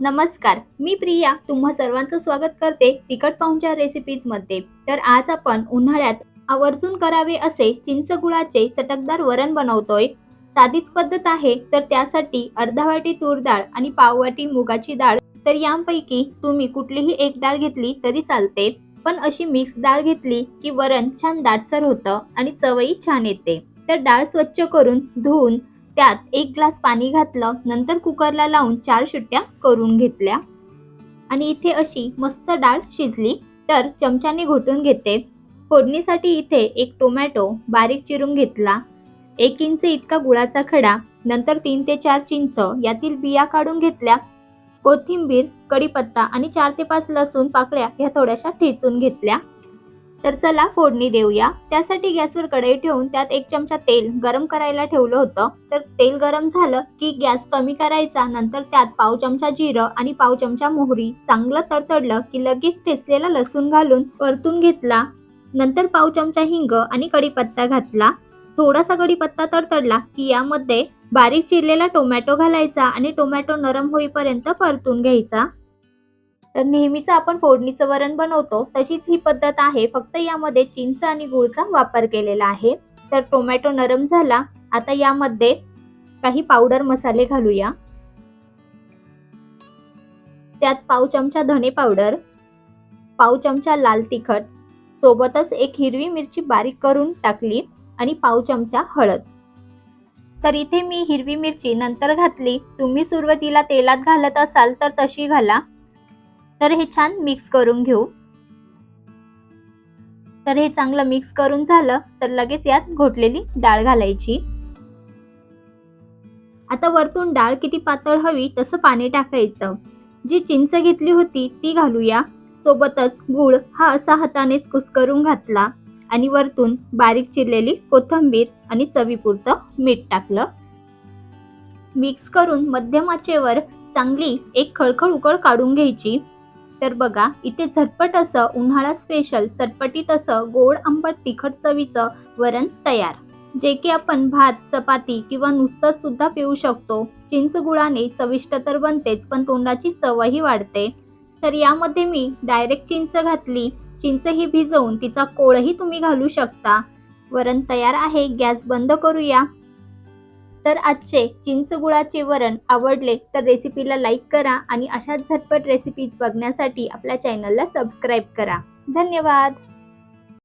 नमस्कार मी प्रिया. तुम्हा सर्वांचं स्वागत करते तिखट पाहुणच्या रेसिपीजमध्ये. तर आज आपण उन्हाळ्यात आवर्जून करावे असे चिंच गुळाचे चटकदार वरण बनवतोय. साधीच पद्धत आहे तर त्यासाठी अर्धा वाटी तूर डाळ आणि पाव वाटी मुगाची डाळ. तर यापैकी तुम्ही कुठलीही एक डाळ घेतली तरी चालते. पण अशी मिक्स डाळ घेतली की वरण छान दाटसर होतं आणि चवही छान येते. तर डाळ स्वच्छ करून धुवून त्यात एक ग्लास पाणी घातलं नंतर कुकरला लावून चार शिट्ट्या करून घेतल्या. आणि इथे अशी मस्त डाळ शिजली तर चमच्याने घोटून घेते. फोडणीसाठी इथे एक टोमॅटो बारीक चिरून घेतला. एक इंच इतका गुळाचा खडा नंतर तीन ते चार चिंच यातील बिया काढून घेतल्या. कोथिंबीर कढीपत्ता आणि चार ते पाच लसूण पाकळ्या ह्या थोड्याशा ठेचून घेतल्या. तर चला फोडणी देऊया. त्यासाठी गॅसवर कढई ठेवून त्यात एक चमचा तेल गरम करायला ठेवलं होतं. तर तेल गरम झालं की गॅस कमी करायचा. नंतर त्यात पाव चमचा जिरं आणि पाव चमचा मोहरी चांगलं तडतडलं की लगेच ठेचलेला लसूण घालून परतून घेतला. नंतर पाव चमचा हिंग आणि कढीपत्ता घातला. थोडासा कढीपत्ता तडतडला की यामध्ये बारीक चिरलेला टोमॅटो घालायचा आणि टोमॅटो नरम होईपर्यंत परतून घ्यायचा. तर नेहमीचं आपण फोडणीचं वरण बनवतो. तशीच ही पद्धत आहे. फक्त यामध्ये चिंच आणि गुळचा वापर केलेला आहे. तर टोमॅटो नरम झाला. आता यामध्ये काही पावडर मसाले घालूया. त्यात पाव चमचा धने पावडर पाव चमचा लाल तिखट सोबतच एक हिरवी मिरची बारीक करून टाकली आणि पाव चमचा हळद. तर इथे मी हिरवी मिरची नंतर घातली. तुम्ही सुरुवातीला तेलात घालत असाल तर तशी घाला. तर हे छान मिक्स करून घेऊ. तर हे चांगलं मिक्स करून झालं तर लगेच यात घोटलेली डाळ घालायची. आता वरतून डाळ किती पातळ हवी तसं पाणी टाकायचं. जी चिंच घेतली होती ती घालूया. सोबतच गुळ हा असा हातानेच कुस्करून घातला आणि वरतून बारीक चिरलेली कोथिंबीर आणि चवीपुरतं मीठ टाकलं. मिक्स करून मध्यम आचेवर चांगली एक खळखळ उकळ काढून घ्यायची. तर बघा इथे झटपट असं उन्हाळा स्पेशल चटपटीत असं गोड आंबट तिखट चवीचं वरण तयार. जे की आपण भात चपाती किंवा नुसतं सुद्धा पिऊ शकतो. चिंच गुळाने चविष्ट तर बनतेच पण तोंडाची चवही वाढते. तर यामध्ये मी डायरेक्ट चिंच घातली. चिंच ही भिजवून तिचा कोळही तुम्ही घालू शकता. वरण तयार आहे गॅस बंद करूया. तर आजचे चिंच गुळाचे वरण आवडले तर रेसिपीला लाईक करा आणि अशाच झटपट रेसिपीज बघण्यासाठी आपल्या चॅनलला सबस्क्राईब करा. धन्यवाद!